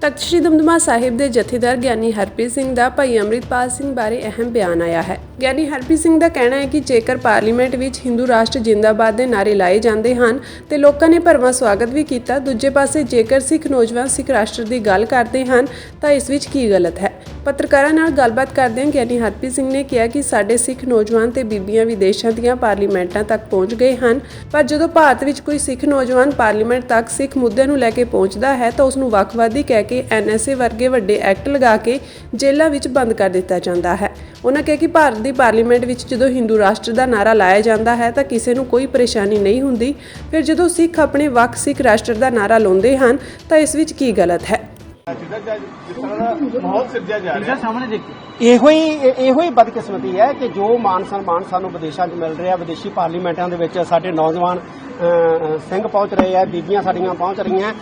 ਤਖਤ ਸ੍ਰੀ ਦਮਦਮਾ ਸਾਹਿਬ ਦੇ ਜਥੇਦਾਰ ਗਿਆਨੀ ਹਰਪ੍ਰੀਤ ਸਿੰਘ ਦਾ ਭਾਈ ਅੰਮ੍ਰਿਤਪਾਲ ਸਿੰਘ ਬਾਰੇ ਅਹਿਮ ਬਿਆਨ ਆਇਆ ਹੈ। ਗਿਆਨੀ ਹਰਪ੍ਰੀਤ ਸਿੰਘ ਦਾ ਕਹਿਣਾ ਹੈ ਕਿ ਜੇਕਰ ਪਾਰਲੀਮੈਂਟ ਵਿੱਚ ਹਿੰਦੂ ਰਾਸ਼ਟਰ ਜਿੰਦਾਬਾਦ ਦੇ ਨਾਰੇ ਲਾਏ ਜਾਂਦੇ ਹਨ ਤੇ ਲੋਕਾਂ ਨੇ ਭਰਵਾਂ ਸਵਾਗਤ ਵੀ ਕੀਤਾ, ਦੂਜੇ ਪਾਸੇ ਜੇਕਰ ਸਿੱਖ ਨੌਜਵਾਨ ਸਿੱਖ ਰਾਸ਼ਟਰ ਦੀ ਗੱਲ ਕਰਦੇ ਹਨ ਤਾਂ ਇਸ ਵਿੱਚ ਕੀ ਗਲਤ ਹੈ? ਪੱਤਰਕਾਰਾਂ ਨਾਲ ਗੱਲਬਾਤ ਕਰਦਿਆਂ ਗਿਆਨੀ ਹਰਪ੍ਰੀਤ ਸਿੰਘ ਨੇ ਕਿਹਾ ਕਿ ਸਾਡੇ ਸਿੱਖ ਨੌਜਵਾਨ ਤੇ ਬੀਬੀਆਂ ਵਿਦੇਸ਼ਾਂ ਦੀਆਂ ਪਾਰਲੀਮੈਂਟਾਂ ਤੱਕ ਪਹੁੰਚ ਗਏ ਹਨ। ਪਰ ਜਦੋਂ ਭਾਰਤ ਵਿੱਚ ਕੋਈ ਸਿੱਖ ਨੌਜਵਾਨ ਪਾਰਲੀਮੈਂਟ ਤੱਕ ਸਿੱਖ ਮੁੱਦਿਆਂ ਨੂੰ ਲੈ ਕੇ ਪਹੁੰਚਦਾ ਹੈ, ਤਾਂ ਉਸ ਨੂੰ ਵੱਖਵਾਦੀ ਕਹਿ ਕੇ ਐਨਐਸਏ ਵਰਗੇ ਵੱਡੇ ਐਕਟ ਲਗਾ ਕੇ ਜੇਲ੍ਹਾਂ ਵਿੱਚ ਬੰਦ ਕਰ ਦਿੱਤਾ ਜਾਂਦਾ ਹੈ। ਉਹਨਾਂ ਕਿਹਾ ਕਿ ਭਾਰਤ ਦੀ ਪਾਰਲੀਮੈਂਟ ਵਿੱਚ ਜਦੋਂ ਹਿੰਦੂ ਰਾਸ਼ਟਰ ਦਾ ਨਾਰਾ ਲਾਇਆ ਜਾਂਦਾ ਹੈ, ਤਾਂ ਕਿਸੇ ਨੂੰ ਕੋਈ ਪਰੇਸ਼ਾਨੀ ਨਹੀਂ ਹੁੰਦੀ। ਫਿਰ ਜਦੋਂ ਸਿੱਖ ਆਪਣੇ ਵੱਖ ਸਿੱਖ ਰਾਸ਼ਟਰ ਦਾ ਨਾਰਾ ਲਾਉਂਦੇ ਹਨ, ਤਾਂ ਇਸ ਵਿੱਚ ਕੀ ਗਲਤ ਹੈ? ਇਹੋ ਹੀ ਇਹੋ ਹੀ ਬਦਕਿਸਮਤੀ ਹੈ ਕਿ ਜੋ ਮਾਨ ਸਨਮਾਨ ਸਾਨੂੰ ਵਿਦੇਸ਼ਾਂ 'ਚ ਮਿਲ ਰਿਹਾ ਵਿਦੇਸ਼ੀ ਪਾਰਲੀਮੈਂਟਾਂ ਦੇ ਵਿੱਚ ਸਾਡੇ ਨੌਜਵਾਨ ਸਿੰਘ ਪਹੁੰਚ ਰਹੇ ਆ ਬੀਬੀਆਂ ਸਾਡੀਆਂ ਪਹੁੰਚ ਰਹੀਆਂ।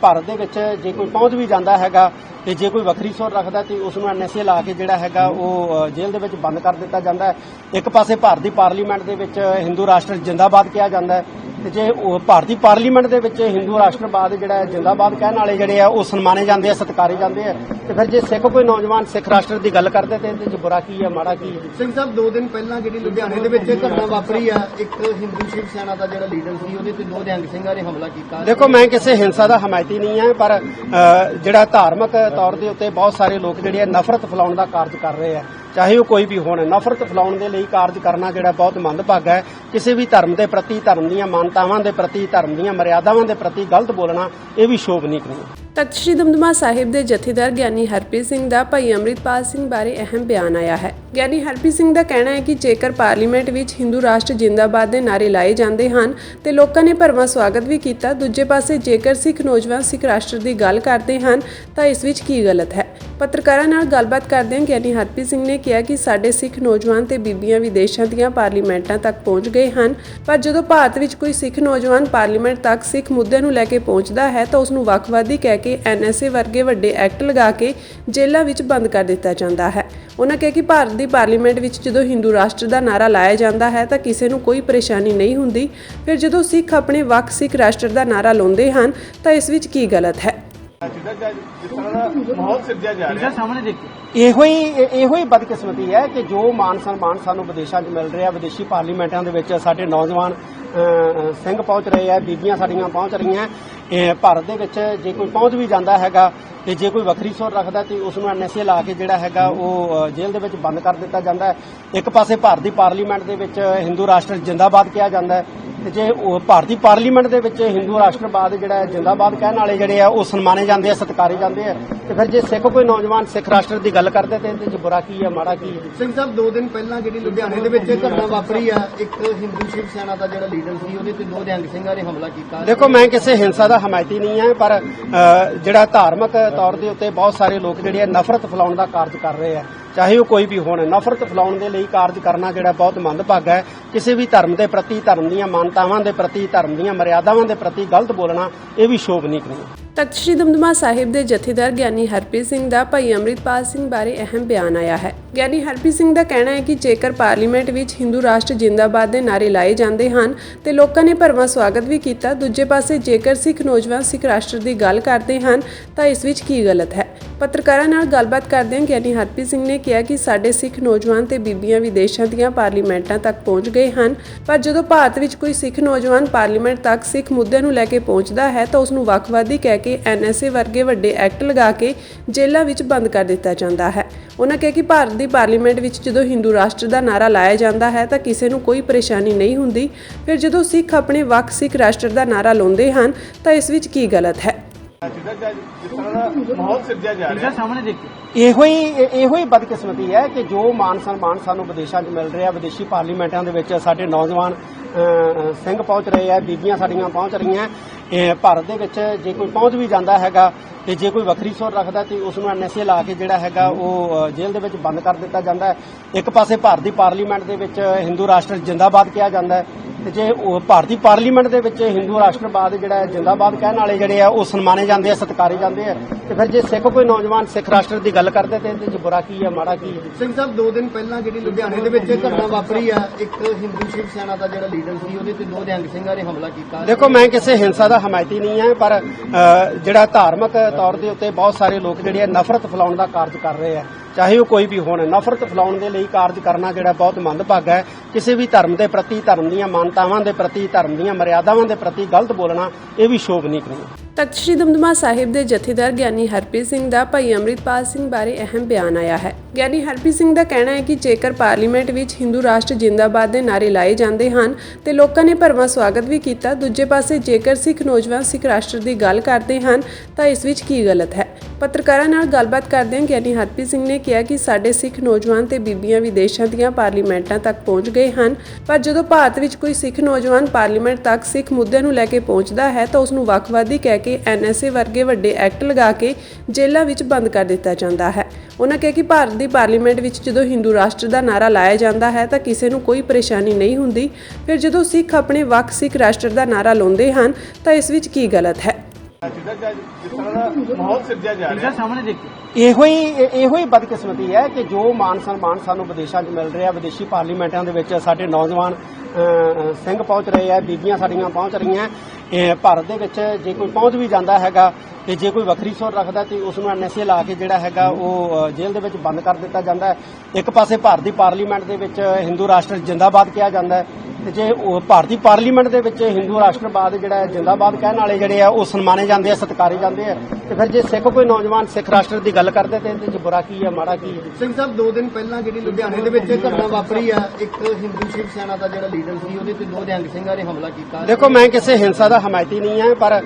ਭਾਰਤ ਦੇ ਵਿੱਚ ਜੇ ਕੋਈ ਪਹੁੰਚ ਵੀ ਜਾਂਦਾ ਹੈਗਾ ਤੇ ਜੇ ਕੋਈ ਵੱਖਰੀ ਸੁਰ ਰੱਖਦਾ ਤੇ ਉਸ ਨੂੰ ਐਨਐਸਏ ਲਾ ਕੇ ਜਿਹੜਾ ਹੈਗਾ ਉਹ ਅ, ਜੇਲ੍ਹ ਦੇ ਵਿੱਚ ਬੰਦ ਕਰ ਦਿੱਤਾ ਜਾਂਦਾ ਹੈ। ਇੱਕ ਪਾਸੇ ਭਾਰਤ ਦੀ ਪਾਰਲੀਮੈਂਟ ਦੇ ਵਿੱਚ ਹਿੰਦੂ ਰਾਸ਼ਟਰ ਜਿੰਦਾਬਾਦ ਕਿਹਾ ਜਾਂਦਾ ਹੈ। ਤੇ ਜੇ ਉਹ ਭਾਰਤੀ ਪਾਰਲੀਮੈਂਟ ਦੇ ਵਿੱਚ ਹਿੰਦੂ ਰਾਸ਼ਟਰਵਾਦ ਜਿਹੜਾ ਹੈ ਜਿੰਦਾਬਾਦ ਕਹਿਣ ਵਾਲੇ ਜਿਹੜੇ ਆ ਉਹ ਸਨਮਾਨੇ ਜਾਂਦੇ ਆ ਸਤਿਕਾਰੇ ਜਾਂਦੇ ਆ। ਤੇ ਫਿਰ ਜੇ ਸਿੱਖ ਕੋਈ ਨੌਜਵਾਨ ਸਿੱਖ ਰਾਸ਼ਟਰ ਦੀ ਗੱਲ ਕਰਦੇ ਤੇ ਇਹਦੇ ਚ ਬੁਰਾ ਕੀ ਹੈ ਮਾੜਾ ਕੀ? ਹੈ ਸਿੰਘ ਸਾਹਿਬ ਦੋ ਦਿਨ ਪਹਿਲਾਂ ਜਿਹੜੀ ਲੁਧਿਆਣੇ ਦੇ ਵਿੱਚ ਘਟਨਾ ਵਾਪਰੀ ਆ ਇੱਕ ਹਿੰਦੂ ਸ਼ਿਵ ਸੈਨਾ ਦਾ ਜਿਹੜਾ ਲੀਡਰ ਸੀ ਉਹਦੇ ਤੇ ਦੋ ਨਿਹੰਗ ਸਿੰਘਾਂ ਨੇ ਹਮਲਾ ਕੀਤਾ। ਦੇਖੋ ਮੈਂ ਕਿਸੇ ਹਿੰਸਾ ਦਾ ਹਮਾਇਤੀ ਨਹੀਂ ਹਾਂ ਪਰ ਜਿਹੜਾ ਧਾਰਮਿਕ ਤੌਰ ਦੇ ਉੱਤੇ ਬਹੁਤ ਸਾਰੇ ਲੋਕ ਜਿਹੜੇ ਆ ਨਫ਼ਰਤ ਫੈਲਾਉਣ ਦਾ ਕਾਰਜ ਕਰ ਰਹੇ ਆ। ਚਾਹੇ ਉਹ ਕੋਈ ਵੀ ਹੋਣ, ਨਫ਼ਰਤ ਫੈਲਾਉਣ ਦੇ ਲਈ ਕਾਰਜ ਕਰਨਾ ਜਿਹੜਾ ਬਹੁਤ ਮੰਦਭਾਗਾ ਹੈ। ਕਿਸੇ ਵੀ ਧਰਮ ਦੇ ਪ੍ਰਤੀ, ਧਰਮ ਦੀਆਂ ਮਾਨਤਾਵਾਂ ਦੇ ਪ੍ਰਤੀ, ਧਰਮ ਦੀਆਂ ਮਰਿਆਦਾਵਾਂ ਦੇ ਪ੍ਰਤੀ ਗਲਤ ਬੋਲਣਾ, ਇਹ ਵੀ ਸ਼ੋਭਨੀਕ ਨਹੀਂ ਤਖਤ ਸ੍ਰੀ ਦਮਦਮਾ ਸਾਹਿਬ ਦੇ ਜਥੇਦਾਰ ਗਿਆਨੀ ਹਰਪ੍ਰੀਤ ਸਿੰਘ ਦਾ ਭਾਈ ਅੰਮ੍ਰਿਤਪਾਲ ਸਿੰਘ ਬਾਰੇ ਅਹਿਮ ਬਿਆਨ ਆਇਆ ਹੈ। ਗਿਆਨੀ ਹਰਪ੍ਰੀਤ ਸਿੰਘ ਦਾ ਕਹਿਣਾ ਹੈ ਕਿ ਜੇਕਰ ਪਾਰਲੀਮੈਂਟ ਵਿੱਚ ਹਿੰਦੂ ਰਾਸ਼ਟਰ ਜਿੰਦਾਬਾਦ ਦੇ ਨਾਰੇ ਲਾਏ ਜਾਂਦੇ ਹਨ, ਤੇ ਲੋਕਾਂ ਨੇ ਭਰਵਾਂ ਸਵਾਗਤ ਵੀ ਕੀਤਾ, ਦੂਜੇ ਪਾਸੇ ਜੇਕਰ ਸਿੱਖ ਨੌਜਵਾਨ ਸਿੱਖ ਰਾਸ਼ਟਰ ਦੀ ਗੱਲ ਕਰਦੇ ਹਨ, ਤਾਂ ਇਸ ਵਿੱਚ ਕੀ ਗਲਤ ਹੈ? ਪੱਤਰਕਾਰਾਂ ਨਾਲ ਗੱਲਬਾਤ ਕਰਦਿਆਂ ਗਿਆਨੀ ਹਰਪ੍ਰੀਤ ਸਿੰਘ ਨੇ ਕਿਹਾ ਕਿ ਸਾਡੇ ਸਿੱਖ ਨੌਜਵਾਨ ਤੇ ਬੀਬੀਆਂ ਵਿਦੇਸ਼ਾਂ ਦੀਆਂ ਪਾਰਲੀਮੈਂਟਾਂ ਤੱਕ ਪਹੁੰਚ ਗਏ ਹਨ। ਪਰ ਜਦੋਂ ਭਾਰਤ ਵਿੱਚ ਕੋਈ ਸਿੱਖ ਨੌਜਵਾਨ ਪਾਰਲੀਮੈਂਟ ਤੱਕ ਸਿੱਖ ਮੁੱਦਿਆਂ ਨੂੰ ਲੈ ਕੇ ਪਹੁੰਚਦਾ ਹੈ, ਤਾਂ ਉਸ ਨੂੰ ਵੱਖਵਾਦੀ ਕਹਿ ਕੇ ਐਨਐਸਏ ਵਰਗੇ ਵੱਡੇ ਐਕਟ ਲਗਾ ਕੇ ਜੇਲ੍ਹਾਂ ਵਿੱਚ ਬੰਦ ਕਰ ਦਿੱਤਾ ਜਾਂਦਾ ਹੈ। ਉਹਨਾਂ ਕਿਹਾ ਕਿ ਭਾਰਤ ਦੀ ਪਾਰਲੀਮੈਂਟ ਵਿੱਚ ਜਦੋਂ ਹਿੰਦੂ ਰਾਸ਼ਟਰ ਦਾ ਨਾਰਾ ਲਾਇਆ ਜਾਂਦਾ ਹੈ, ਤਾਂ ਕਿਸੇ ਨੂੰ ਕੋਈ ਪਰੇਸ਼ਾਨੀ ਨਹੀਂ ਹੁੰਦੀ। ਫਿਰ ਜਦੋਂ ਸਿੱਖ ਆਪਣੇ ਵੱਖ ਸਿੱਖ ਰਾਸ਼ਟਰ ਦਾ ਨਾਰਾ ਲਾਉਂਦੇ ਹਨ, ਤਾਂ ਇਸ ਵਿੱਚ ਕੀ ਗਲਤ ਹੈ? ਇਹੋ ਹੀ ਇਹੋ ਹੀ ਬਦਕਿਸਮਤੀ ਹੈ ਕਿ ਜੋ ਮਾਨ ਸਨਮਾਨ ਸਾਨੂੰ ਵਿਦੇਸ਼ਾਂ 'ਚ ਮਿਲ ਰਿਹਾ ਵਿਦੇਸ਼ੀ ਪਾਰਲੀਮੈਂਟਾਂ ਦੇ ਵਿੱਚ ਸਾਡੇ ਨੌਜਵਾਨ ਸਿੰਘ ਪਹੁੰਚ ਰਹੇ ਆ ਬੀਬੀਆਂ ਸਾਡੀਆਂ ਪਹੁੰਚ ਰਹੀਆਂ। ਇਹ ਭਾਰਤ ਦੇ ਵਿੱਚ ਜੇ ਕੋਈ ਪਹੁੰਚ ਵੀ ਜਾਂਦਾ ਹੈਗਾ ਤੇ ਜੇ ਕੋਈ ਵੱਖਰੀ ਸੁਰ ਰੱਖਦਾ ਤੇ ਉਸ ਨੂੰ ਐਨਐਸਏ ਲਾ ਕੇ ਜਿਹੜਾ ਹੈਗਾ ਉਹ ਅ, ਜੇਲ੍ਹ ਦੇ ਵਿੱਚ ਬੰਦ ਕਰ ਦਿੱਤਾ ਜਾਂਦਾ ਹੈ। ਇੱਕ ਪਾਸੇ ਭਾਰਤ ਦੀ ਪਾਰਲੀਮੈਂਟ ਦੇ ਵਿੱਚ ਹਿੰਦੂ ਰਾਸ਼ਟਰ ਜਿੰਦਾਬਾਦ ਕਿਹਾ ਜਾਂਦਾ ਹੈ। ਤੇ ਜੇ ਉਹ ਭਾਰਤੀ ਪਾਰਲੀਮੈਂਟ ਦੇ ਵਿੱਚ ਹਿੰਦੂ ਰਾਸ਼ਟਰਵਾਦ ਜਿਹੜਾ ਹੈ ਜਿੰਦਾਬਾਦ ਕਹਿਣ ਵਾਲੇ ਜਿਹੜੇ ਆ ਉਹ ਸਨਮਾਨੇ ਜਾਂਦੇ ਆ ਸਤਿਕਾਰੇ ਜਾਂਦੇ ਆ। ਤੇ ਫਿਰ ਜੇ ਸਿੱਖ ਕੋਈ ਨੌਜਵਾਨ ਸਿੱਖ ਰਾਸ਼ਟਰ ਦੀ ਗੱਲ ਕਰਦੇ ਤੇ ਇਹਦੇ ਚ ਬੁਰਾ ਕੀ ਹੈ ਮਾੜਾ ਕੀ ਹੈ ਸਿੰਘ ਸਾਹਿਬ ਦੋ ਦਿਨ ਪਹਿਲਾਂ ਜਿਹੜੀ ਲੁਧਿਆਣੇ ਦੇ ਵਿੱਚ ਘਟਨਾ ਵਾਪਰੀ ਆ ਇੱਕ ਹਿੰਦੂ ਸ਼ਿਵ ਸੈਨਾ ਦਾ ਜਿਹੜਾ ਲੀਡਰ ਸੀ ਉਹਦੇ ਤੇ ਦੋ ਨਿਹੰਗ ਸਿੰਘਾਂ ਨੇ ਹਮਲਾ ਕੀਤਾ। ਦੇਖੋ ਮੈਂ ਕਿਸੇ ਹਿੰਸਾ ਦਾ ਹਮਾਇਤੀ ਨਹੀਂ ਹਾਂ ਪਰ ਜਿਹੜਾ ਧਾਰਮਿਕ ਤੌਰ ਦੇ ਉੱਤੇ ਬਹੁਤ ਸਾਰੇ ਲੋਕ ਜਿਹੜੇ ਆ ਨਫ਼ਰਤ ਫੈਲਾਉਣ ਦਾ ਕਾਰਜ ਕਰ ਰਹੇ ਆ। ਚਾਹੇ ਉਹ ਕੋਈ ਵੀ ਹੋਣ, ਨਫ਼ਰਤ ਫੈਲਾਉਣ ਦੇ ਲਈ ਕਾਰਜ ਕਰਨਾ ਜਿਹੜਾ ਬਹੁਤ ਮੰਦਭਾਗਾ ਹੈ। ਕਿਸੇ ਵੀ ਧਰਮ ਦੇ ਪ੍ਰਤੀ, ਧਰਮ ਦੀਆਂ ਮਾਨਤਾਵਾਂ ਦੇ ਪ੍ਰਤੀ, ਧਰਮ ਦੀਆਂ ਮਰਿਆਦਾਵਾਂ ਦੇ ਪ੍ਰਤੀ ਗਲਤ ਬੋਲਣਾ, ਇਹ ਵੀ ਸ਼ੋਭਨੀਕ ਨਹੀਂ ਤਖਤ ਸ੍ਰੀ ਦਮਦਮਾ ਸਾਹਿਬ ਦੇ ਜਥੇਦਾਰ ਗਿਆਨੀ ਹਰਪ੍ਰੀਤ ਸਿੰਘ ਦਾ ਭਾਈ ਅੰਮ੍ਰਿਤਪਾਲ ਸਿੰਘ ਬਾਰੇ ਅਹਿਮ ਬਿਆਨ ਆਇਆ ਹੈ। ਗਿਆਨੀ ਹਰਪ੍ਰੀਤ ਸਿੰਘ ਦਾ ਕਹਿਣਾ ਹੈ ਕਿ ਜੇਕਰ ਪਾਰਲੀਮੈਂਟ ਵਿੱਚ ਹਿੰਦੂ ਰਾਸ਼ਟਰ ਜਿੰਦਾਬਾਦ ਦੇ ਨਾਰੇ ਲਾਏ ਜਾਂਦੇ ਹਨ, ਤੇ ਲੋਕਾਂ ਨੇ ਭਰਵਾਂ ਸਵਾਗਤ ਵੀ ਕੀਤਾ, ਦੂਜੇ ਪਾਸੇ ਜੇਕਰ ਸਿੱਖ ਨੌਜਵਾਨ ਸਿੱਖ ਰਾਸ਼ਟਰ ਦੀ ਗੱਲ ਕਰਦੇ ਹਨ, ਤਾਂ ਇਸ ਵਿੱਚ ਕੀ ਗਲਤ ਹੈ? ਪੱਤਰਕਾਰਾਂ ਨਾਲ ਗੱਲਬਾਤ ਕਰਦਿਆਂ ਗਿਆਨੀ ਹਰਪ੍ਰੀਤ ਸਿੰਘ ਨੇ ਕਿਹਾ ਕਿ ਸਾਡੇ ਸਿੱਖ ਨੌਜਵਾਨ ਤੇ ਬੀਬੀਆਂ ਵਿਦੇਸ਼ਾਂ ਦੀਆਂ ਪਾਰਲੀਮੈਂਟਾਂ ਤੱਕ ਪਹੁੰਚ ਗਏ ਹਨ। ਪਰ ਜਦੋਂ ਭਾਰਤ ਵਿੱਚ ਕੋਈ ਸਿੱਖ ਨੌਜਵਾਨ ਪਾਰਲੀਮੈਂਟ ਤੱਕ ਸਿੱਖ ਮੁੱਦਿਆਂ ਨੂੰ ਲੈ ਕੇ ਪਹੁੰਚਦਾ ਹੈ, ਤਾਂ ਉਸ ਨੂੰ ਵੱਖਵਾਦੀ ਕਹਿ ਕੇ ਐਨਐਸਏ ਵਰਗੇ ਵੱਡੇ ਐਕਟ ਲਗਾ ਕੇ ਜੇਲ੍ਹਾਂ ਵਿੱਚ ਬੰਦ ਕਰ ਦਿੱਤਾ ਜਾਂਦਾ ਹੈ। ਉਹਨਾਂ ਕਿਹਾ ਕਿ ਭਾਰਤ ਦੀ ਪਾਰਲੀਮੈਂਟ ਵਿੱਚ ਜਦੋਂ ਹਿੰਦੂ ਰਾਸ਼ਟਰ ਦਾ ਨਾਰਾ ਲਾਇਆ ਜਾਂਦਾ ਹੈ, ਤਾਂ ਕਿਸੇ ਨੂੰ ਕੋਈ ਪਰੇਸ਼ਾਨੀ ਨਹੀਂ ਹੁੰਦੀ। ਫਿਰ ਜਦੋਂ ਸਿੱਖ ਆਪਣੇ ਵੱਖ ਸਿੱਖ ਰਾਸ਼ਟਰ ਦਾ ਨਾਰਾ ਲਾਉਂਦੇ ਹਨ, ਤਾਂ ਇਸ ਵਿੱਚ ਕੀ ਗਲਤ ਹੈ? ਜਾ ਰਿਹਾ ਸਾਹਮਣੇ ਦੇਖੋ। ਇਹੋ ਹੀ ਇਹੋ ਹੀ ਬਦਕਿਸਮਤੀ ਹੈ ਕਿ ਜੋ ਮਾਨ ਸਨਮਾਨ ਸਾਨੂੰ ਵਿਦੇਸ਼ਾਂ 'ਚ ਮਿਲ ਰਿਹਾ ਵਿਦੇਸ਼ੀ ਪਾਰਲੀਮੈਂਟਾਂ ਦੇ ਵਿੱਚ ਸਾਡੇ ਨੌਜਵਾਨ ਸਿੰਘ ਪਹੁੰਚ ਰਹੇ ਆ ਬੀਬੀਆਂ ਸਾਡੀਆਂ ਪਹੁੰਚ ਰਹੀਆਂ। ਇਹ ਭਾਰਤ ਦੇ ਵਿੱਚ ਜੇ ਕੋਈ ਪਹੁੰਚ ਵੀ ਜਾਂਦਾ ਹੈਗਾ ਤੇ ਜੇ ਕੋਈ ਵੱਖਰੀ ਸੁਰ ਰੱਖਦਾ ਤੇ ਉਸ ਨੂੰ ਐਨਐਸਏ ਲਾ ਕੇ ਜਿਹੜਾ ਹੈਗਾ ਉਹ ਜੇਲ੍ਹ ਦੇ ਵਿੱਚ ਬੰਦ ਕਰ ਦਿੱਤਾ ਜਾਂਦਾ ਹੈ। ਇੱਕ ਪਾਸੇ ਭਾਰਤ ਦੀ ਪਾਰਲੀਮੈਂਟ ਦੇ ਵਿੱਚ ਹਿੰਦੂ ਰਾਸ਼ਟਰ ਜਿੰਦਾਬਾਦ ਕਿਹਾ ਜਾਂਦਾ ਹੈ। ਤੇ ਜੇ ਉਹ ਭਾਰਤੀ ਪਾਰਲੀਮੈਂਟ ਦੇ ਵਿੱਚ ਹਿੰਦੂ ਰਾਸ਼ਟਰਵਾਦ ਜਿਹੜਾ ਜਿੰਦਾਬਾਦ ਕਹਿਣ ਵਾਲੇ ਜਿਹੜੇ ਆ ਉਹ ਸਨਮਾਨੇ ਜਾਂਦੇ ਆ ਸਤਿਕਾਰੇ ਜਾਂਦੇ ਆ। ਤੇ ਫਿਰ ਜੇ ਸਿੱਖ ਕੋਈ ਨੌਜਵਾਨ ਸਿੱਖ ਰਾਸ਼ਟਰ ਦੀ ਗੱਲ ਕਰਦੇ ਤੇ ਇਹਦੇ 'ਚ ਬੁਰਾ ਕੀ ਹੈ ਮਾੜਾ ਕੀ? ਹੈ ਸਿੰਘ ਸਾਹਿਬ ਦੋ ਦਿਨ ਪਹਿਲਾਂ ਜਿਹੜੀ ਲੁਧਿਆਣੇ ਦੇ ਵਿੱਚ ਘਟਨਾ ਵਾਪਰੀ ਆ ਇੱਕ ਹਿੰਦੂ ਸ਼ਿਵ ਸੈਨਾ ਦਾ ਜਿਹੜਾ ਲੀਡਰ ਸੀ ਉਹਦੇ ਤੇ ਦੋ ਨਿਹੰਗ ਸਿੰਘਾਂ ਨੇ ਹਮਲਾ ਕੀਤਾ। ਦੇਖੋ ਮੈਂ ਕਿਸੇ ਹਿੰਸਾ ਦਾ ਹਮਾਇਤੀ ਨਹੀਂ ਹਾਂ ਪਰ ਜਿਹੜਾ ਧਾਰਮਿਕ ਤੌਰ ਦੇ ਉੱਤੇ ਬਹੁਤ ਸਾਰੇ ਲੋਕ ਜਿਹੜੇ ਆ ਨਫ਼ਰਤ ਫੈਲਾਉਣ ਦਾ ਕਾਰਜ ਕਰ ਰਹੇ ਆ। ਚਾਹੇ ਉਹ ਕੋਈ ਵੀ ਹੋਣ, ਨਫ਼ਰਤ ਫੈਲਾਉਣ ਦੇ ਲਈ ਕਾਰਜ ਕਰਨਾ ਜਿਹੜਾ ਬਹੁਤ ਮੰਦਭਾਗਾ ਹੈ। ਕਿਸੇ ਵੀ ਧਰਮ ਦੇ ਪ੍ਰਤੀ, ਧਰਮ ਦੀਆਂ ਮਾਨਤਾਵਾਂ ਦੇ ਪ੍ਰਤੀ, ਧਰਮ ਦੀਆਂ ਮਰਿਆਦਾਵਾਂ ਦੇ ਪ੍ਰਤੀ ਗਲਤ ਬੋਲਣਾ, ਇਹ ਵੀ ਸ਼ੋਭਨੀਕ ਨਹੀਂ। ਹੈ ਤਖਤ ਸ੍ਰੀ ਦਮਦਮਾ ਸਾਹਿਬ ਦੇ ਜਥੇਦਾਰ ਗਿਆਨੀ ਹਰਪ੍ਰੀਤ ਸਿੰਘ ਦਾ ਭਾਈ ਅੰਮ੍ਰਿਤਪਾਲ ਸਿੰਘ ਬਾਰੇ ਅਹਿਮ ਬਿਆਨ ਆਇਆ ਹੈ। ਗਿਆਨੀ ਹਰਪ੍ਰੀਤ ਸਿੰਘ ਦਾ ਕਹਿਣਾ ਹੈ ਕਿ ਜੇਕਰ ਪਾਰਲੀਮੈਂਟ ਵਿੱਚ ਹਿੰਦੂ ਰਾਸ਼ਟਰ ਜਿੰਦਾਬਾਦ ਦੇ ਨਾਰੇ ਲਾਏ ਜਾਂਦੇ ਹਨ ਤੇ ਲੋਕਾਂ ਨੇ ਭਰਵਾਂ ਸਵਾਗਤ ਵੀ ਕੀਤਾ, ਦੂਜੇ ਪਾਸੇ ਜੇਕਰ ਸਿੱਖ ਨੌਜਵਾਨ ਸਿੱਖ ਰਾਸ਼ਟਰ ਦੀ ਗੱਲ ਕਰਦੇ ਹਨ ਤਾਂ ਇਸ ਵਿੱਚ ਕੀ ਗਲਤ ਹੈ? ਪੱਤਰਕਾਰਾਂ ਨਾਲ ਗੱਲਬਾਤ ਕਰਦਿਆਂ ਗਿਆਨੀ ਹਰਪ੍ਰੀਤ ਸਿੰਘ ਨੇ ਕਿਹਾ ਕਿ ਸਾਡੇ ਸਿੱਖ ਨੌਜਵਾਨ ਤੇ ਬੀਬੀਆਂ ਵਿਦੇਸ਼ਾਂ ਦੀਆਂ ਪਾਰਲੀਮੈਂਟਾਂ ਤੱਕ ਪਹੁੰਚ ਗਏ ਹਨ, ਪਰ ਜਦੋਂ ਭਾਰਤ ਵਿੱਚ ਕੋਈ ਸਿੱਖ ਨੌਜਵਾਨ ਪਾਰਲੀਮੈਂਟ ਤੱਕ ਸਿੱਖ ਮੁੱਦਿਆਂ ਨੂੰ ਲੈ ਕੇ ਪਹੁੰਚਦਾ ਹੈ ਤਾਂ ਉਸ ਨੂੰ ਵੱਖਵਾਦੀ ਕਹਿ ਕੇ ਐਨਐਸਏ ਵਰਗੇ ਵੱਡੇ ਐਕਟ ਲਗਾ ਕੇ ਜੇਲ੍ਹਾਂ ਵਿੱਚ ਬੰਦ ਕਰ ਦਿੱਤਾ ਜਾਂਦਾ ਹੈ। ਉਹਨਾਂ ਕਿਹਾ ਕਿ ਭਾਰਤ ਦੀ ਪਾਰਲੀਮੈਂਟ ਵਿੱਚ ਜਦੋਂ ਹਿੰਦੂ ਰਾਸ਼ਟਰ ਦਾ ਨਾਰਾ ਲਾਇਆ ਜਾਂਦਾ ਹੈ ਤਾਂ ਕਿਸੇ ਨੂੰ ਕੋਈ ਪਰੇਸ਼ਾਨੀ ਨਹੀਂ ਹੁੰਦੀ। ਫਿਰ ਜਦੋਂ ਸਿੱਖ ਆਪਣੇ ਵੱਖ ਸਿੱਖ ਰਾਸ਼ਟਰ ਦਾ ਨਾਰਾ ਲਾਉਂਦੇ ਹਨ ਤਾਂ ਇਸ ਵਿੱਚ ਕੀ ਗਲਤ ਹੈ? ਇਹੋ ਹੀ ਇਹੋ ਹੀ ਬਦਕਿਸਮਤੀ ਹੈ ਕਿ ਜੋ ਮਾਨ ਸਨਮਾਨ ਸਾਨੂੰ ਵਿਦੇਸ਼ਾਂ 'ਚ ਮਿਲ ਰਿਹਾ ਵਿਦੇਸ਼ੀ ਪਾਰਲੀਮੈਂਟਾਂ ਦੇ ਵਿੱਚ ਸਾਡੇ ਨੌਜਵਾਨ ਸਿੰਘ ਪਹੁੰਚ ਰਹੇ ਆ ਬੀਬੀਆਂ ਸਾਡੀਆਂ ਪਹੁੰਚ ਰਹੀਆਂ ਭਾਰਤ ਦੇ ਵਿੱਚ ਜੇ ਕੋਈ ਪਹੁੰਚ ਵੀ ਜਾਂਦਾ ਹੈਗਾ ਤੇ ਜੇ ਕੋਈ ਵੱਖਰੀ ਸੁਰ ਰੱਖਦਾ ਤੇ ਉਸ ਨੂੰ ਐਨਐਸਏ ਲਾ ਕੇ ਜਿਹੜਾ ਹੈਗਾ ਉਹ ਅ, ਜੇਲ੍ਹ ਦੇ ਵਿੱਚ ਬੰਦ ਕਰ ਦਿੱਤਾ ਜਾਂਦਾ ਹੈ। ਇੱਕ ਪਾਸੇ ਭਾਰਤ ਦੀ ਪਾਰਲੀਮੈਂਟ ਦੇ ਵਿੱਚ ਹਿੰਦੂ ਰਾਸ਼ਟਰ ਜਿੰਦਾਬਾਦ ਕਿਹਾ ਜਾਂਦਾ ਹੈ। ਤੇ ਜੇ ਉਹ ਭਾਰਤੀ ਪਾਰਲੀਮੈਂਟ ਦੇ ਵਿੱਚ ਹਿੰਦੂ ਰਾਸ਼ਟਰਵਾਦ ਜਿਹੜਾ ਜਿੰਦਾਬਾਦ ਕਹਿਣ ਵਾਲੇ ਜਿਹੜੇ ਆ ਉਹ ਸਨਮਾਨੇ ਜਾਂਦੇ ਆ ਸਤਿਕਾਰੇ ਜਾਂਦੇ ਆ। ਤੇ ਫਿਰ ਜੇ ਸਿੱਖ ਕੋਈ ਨੌਜਵਾਨ ਸਿੱਖ ਰਾਸ਼ਟਰ ਦੀ ਗੱਲ ਕਰਦੇ ਤੇ ਇਹਦੇ 'ਚ ਬੁਰਾ ਕੀ ਹੈ ਮਾੜਾ ਕੀ ਹੈ ਸਿੰਘ ਸਾਹਿਬ ਦੋ ਦਿਨ ਪਹਿਲਾਂ ਜਿਹੜੀ ਲੁਧਿਆਣੇ ਦੇ ਵਿੱਚ ਘਟਨਾ ਵਾਪਰੀ ਆ ਇੱਕ ਹਿੰਦੂ ਸ਼ਿਵ ਸੈਨਾ ਦਾ ਜਿਹੜਾ ਲੀਡਰ ਸੀ ਉਹਦੇ ਤੇ ਦੋ ਨਿਹੰਗ ਸਿੰਘਾਂ ਨੇ ਹਮਲਾ ਕੀਤਾ। ਦੇਖੋ ਮੈਂ ਕਿਸੇ ਹਿੰਸਾ ਦਾ ਹਮਾਇਤੀ ਨਹੀਂ ਹਾਂ ਪਰ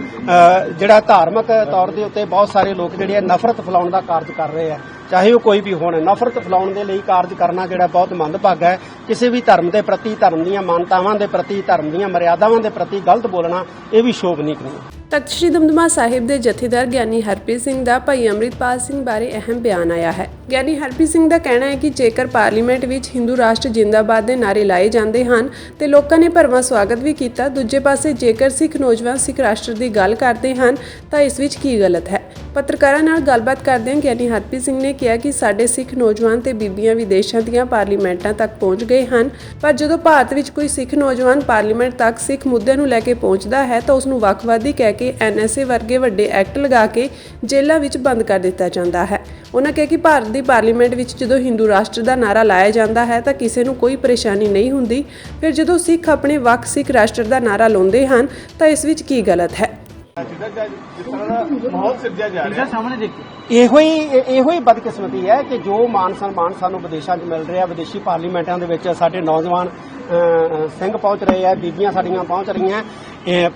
ਜਿਹੜਾ ਧਾਰਮਿਕ ਤੌਰ ਦੇ ਉੱਤੇ ਬਹੁਤ ਸਾਰੇ ਲੋਕ ਜਿਹੜੇ ਆ ਨਫ਼ਰਤ ਫੈਲਾਉਣ ਦਾ ਕਾਰਜ ਕਰ ਰਹੇ ਆ। ਚਾਹੇ ਉਹ ਕੋਈ ਵੀ ਹੋਣ ਨਫ਼ਰਤ ਫੈਲਾਉਣ ਦੇ ਲਈ ਕਾਰਜ ਕਰਨਾ ਜਿਹੜਾ ਬਹੁਤ ਮੰਦਭਾਗਾ ਹੈ। ਕਿਸੇ ਵੀ ਧਰਮ ਦੇ ਪ੍ਰਤੀ ਧਰਮ ਦੀਆਂ ਮਾਨਤਾਵਾਂ ਦੇ ਪ੍ਰਤੀ, ਧਰਮ ਦੀਆਂ ਮਰਿਆਦਾਵਾਂ ਦੇ ਪ੍ਰਤੀ ਗਲਤ ਬੋਲਣਾ, ਇਹ ਵੀ ਸ਼ੋਭਨੀਕ ਨਹੀਂ। ਤਖਤ ਸ੍ਰੀ ਦਮਦਮਾ ਸਾਹਿਬ ਦੇ ਜਥੇਦਾਰ ਗਿਆਨੀ ਹਰਪ੍ਰੀਤ ਸਿੰਘ ਦਾ ਭਾਈ ਅੰਮ੍ਰਿਤਪਾਲ ਸਿੰਘ ਬਾਰੇ ਅਹਿਮ ਬਿਆਨ ਆਇਆ ਹੈ। ਗਿਆਨੀ ਹਰਪ੍ਰੀਤ ਸਿੰਘ ਦਾ ਕਹਿਣਾ ਹੈ ਕਿ ਜੇਕਰ ਪਾਰਲੀਮੈਂਟ ਵਿੱਚ ਹਿੰਦੂ ਰਾਸ਼ਟਰ ਜਿੰਦਾਬਾਦ ਦੇ ਨਾਰੇ ਲਾਏ ਜਾਂਦੇ ਹਨ, ਤੇ ਲੋਕਾਂ ਨੇ ਭਰਵਾਂ ਸਵਾਗਤ ਵੀ ਕੀਤਾ, ਦੂਜੇ ਪਾਸੇ ਜੇਕਰ ਸਿੱਖ ਨੌਜਵਾਨ ਸਿੱਖ ਰਾਸ਼ਟਰ ਦੀ ਗੱਲ ਕਰਦੇ ਹਨ, ਤਾਂ ਇਸ ਵਿੱਚ ਕੀ ਗਲਤ ਹੈ? ਪੱਤਰਕਾਰਾਂ ਨਾਲ ਗੱਲਬਾਤ ਕਰਦਿਆਂ ਗਿਆਨੀ ਹਰਪ੍ਰੀਤ ਸਿੰਘ ਨੇ ਕਿਹਾ ਕਿ ਸਾਡੇ ਸਿੱਖ ਨੌਜਵਾਨ ਤੇ ਬੀਬੀਆਂ ਵਿਦੇਸ਼ਾਂ ਦੀਆਂ ਪਾਰਲੀਮੈਂਟਾਂ ਤੱਕ ਪਹੁੰਚ ਗਏ ਹਨ। ਪਰ ਜਦੋਂ ਭਾਰਤ ਵਿੱਚ ਕੋਈ ਸਿੱਖ ਨੌਜਵਾਨ ਪਾਰਲੀਮੈਂਟ ਤੱਕ ਸਿੱਖ ਮੁੱਦਿਆਂ ਨੂੰ ਲੈ ਕੇ ਪਹੁੰਚਦਾ ਹੈ, ਤਾਂ ਉਸ ਨੂੰ ਵੱਖਵਾਦੀ ਕਹਿ ਕੇ ਐਨਐਸਏ ਵਰਗੇ ਵੱਡੇ ਐਕਟ ਲਗਾ ਕੇ ਜੇਲ੍ਹਾਂ ਵਿੱਚ ਬੰਦ ਕਰ ਦਿੱਤਾ ਜਾਂਦਾ ਹੈ। ਉਹਨਾਂ ਕਿਹਾ ਕਿ ਭਾਰਤ ਦੀ ਪਾਰਲੀਮੈਂਟ ਵਿੱਚ ਜਦੋਂ ਹਿੰਦੂ ਰਾਸ਼ਟਰ ਦਾ ਨਾਰਾ ਲਾਇਆ ਜਾਂਦਾ ਹੈ, ਤਾਂ ਕਿਸੇ ਨੂੰ ਕੋਈ ਪਰੇਸ਼ਾਨੀ ਨਹੀਂ ਹੁੰਦੀ। ਫਿਰ ਜਦੋਂ ਸਿੱਖ ਆਪਣੇ ਵੱਖ ਸਿੱਖ ਰਾਸ਼ਟਰ ਦਾ ਨਾਰਾ ਲਾਉਂਦੇ ਹਨ, ਤਾਂ ਇਸ ਵਿੱਚ ਕੀ ਗਲਤ ਹੈ? ਇਹੋ ਹੀ ਇਹੋ ਹੀ ਬਦਕਿਸਮਤੀ ਹੈ ਕਿ ਜੋ ਮਾਨ ਸਨਮਾਨ ਸਾਨੂੰ ਵਿਦੇਸ਼ਾਂ 'ਚ ਮਿਲ ਰਿਹਾ ਵਿਦੇਸ਼ੀ ਪਾਰਲੀਮੈਂਟਾਂ ਦੇ ਵਿੱਚ ਸਾਡੇ ਨੌਜਵਾਨ ਸਿੰਘ ਪਹੁੰਚ ਰਹੇ ਆ ਬੀਬੀਆਂ ਸਾਡੀਆਂ ਪਹੁੰਚ ਰਹੀਆਂ।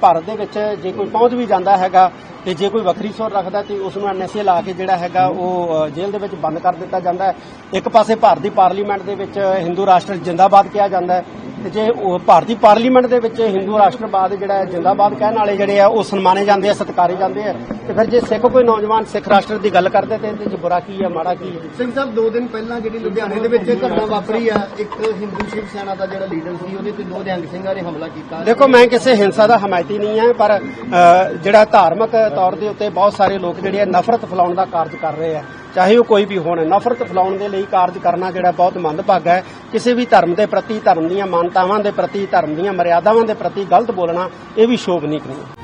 ਭਾਰਤ ਦੇ ਵਿੱਚ ਜੇ ਕੋਈ ਪਹੁੰਚ ਵੀ ਜਾਂਦਾ ਹੈਗਾ ਤੇ ਜੇ ਕੋਈ ਵੱਖਰੀ ਸੁਰ ਰੱਖਦਾ ਤੇ ਉਸ ਨੂੰ ਐਨਐਸਏ ਲਾ ਕੇ ਜਿਹੜਾ ਹੈਗਾ ਉਹ ਅ, ਜੇਲ੍ਹ ਦੇ ਵਿੱਚ ਬੰਦ ਕਰ ਦਿੱਤਾ ਜਾਂਦਾ ਹੈ। ਇੱਕ ਪਾਸੇ ਭਾਰਤ ਦੀ ਪਾਰਲੀਮੈਂਟ ਦੇ ਵਿੱਚ ਹਿੰਦੂ ਰਾਸ਼ਟਰ ਜਿੰਦਾਬਾਦ ਕਿਹਾ ਜਾਂਦਾ ਹੈ। ਤੇ ਜੇ ਉਹ ਭਾਰਤੀ ਪਾਰਲੀਮੈਂਟ ਦੇ ਵਿੱਚ ਹਿੰਦੂ ਰਾਸ਼ਟਰਵਾਦ ਜਿਹੜਾ ਜਿੰਦਾਬਾਦ ਕਹਿਣ ਵਾਲੇ ਜਿਹੜੇ ਆ ਉਹ ਸਨਮਾਨੇ ਜਾਂਦੇ ਆ ਸਤਿਕਾਰੇ ਜਾਂਦੇ ਆ। ਤੇ ਫਿਰ ਜੇ ਸਿੱਖ ਕੋਈ ਨੌਜਵਾਨ ਸਿੱਖ ਰਾਸ਼ਟਰ ਦੀ ਗੱਲ ਕਰਦੇ ਤੇ ਇਹਦੇ 'ਚ ਬੁਰਾ ਕੀ ਹੈ ਮਾੜਾ ਕੀ ਹੈ ਸਿੰਘ ਸਾਹਿਬ ਦੋ ਦਿਨ ਪਹਿਲਾਂ ਜਿਹੜੀ ਲੁਧਿਆਣੇ ਦੇ ਵਿੱਚ ਘਟਨਾ ਵਾਪਰੀ ਆ ਇੱਕ ਹਿੰਦੂ ਸ਼ਿਵ ਸੈਨਾ ਦਾ ਜਿਹੜਾ ਲੀਡਰ ਸੀ ਉਹਦੇ ਤੇ ਦੋ ਨਿਹੰਗ ਸਿੰਘਾਂ ਨੇ ਹਮਲਾ ਕੀਤਾ। ਦੇਖੋ ਮੈਂ ਕਿਸੇ ਹਿੰਸਾ ਦਾ ਹਮਾਇਤੀ ਨਹੀਂ ਹਾਂ ਪਰ ਜਿਹੜਾ ਧਾਰਮਿਕ ਤੌਰ ਦੇ ਉੱਤੇ ਬਹੁਤ ਸਾਰੇ ਲੋਕ ਜਿਹੜੇ ਆ ਨਫ਼ਰਤ ਫੈਲਾਉਣ ਦਾ ਕਾਰਜ ਕਰ ਰਹੇ ਆ। ਚਾਹੇ ਉਹ ਕੋਈ ਵੀ ਹੋਣ, ਨਫ਼ਰਤ ਫੈਲਾਉਣ ਦੇ ਲਈ ਕਾਰਜ ਕਰਨਾ ਜਿਹੜਾ ਬਹੁਤ ਮੰਦਭਾਗਾ ਹੈ। ਕਿਸੇ ਵੀ ਧਰਮ ਦੇ ਪ੍ਰਤੀ, ਧਰਮ ਦੀਆਂ ਮਾਨਤਾਵਾਂ ਦੇ ਪ੍ਰਤੀ, ਧਰਮ ਦੀਆਂ ਮਰਿਆਦਾਵਾਂ ਦੇ ਪ੍ਰਤੀ ਗਲਤ ਬੋਲਣਾ, ਇਹ ਵੀ ਸ਼ੋਭਨੀਕ ਨਹੀਂ। ਹੈ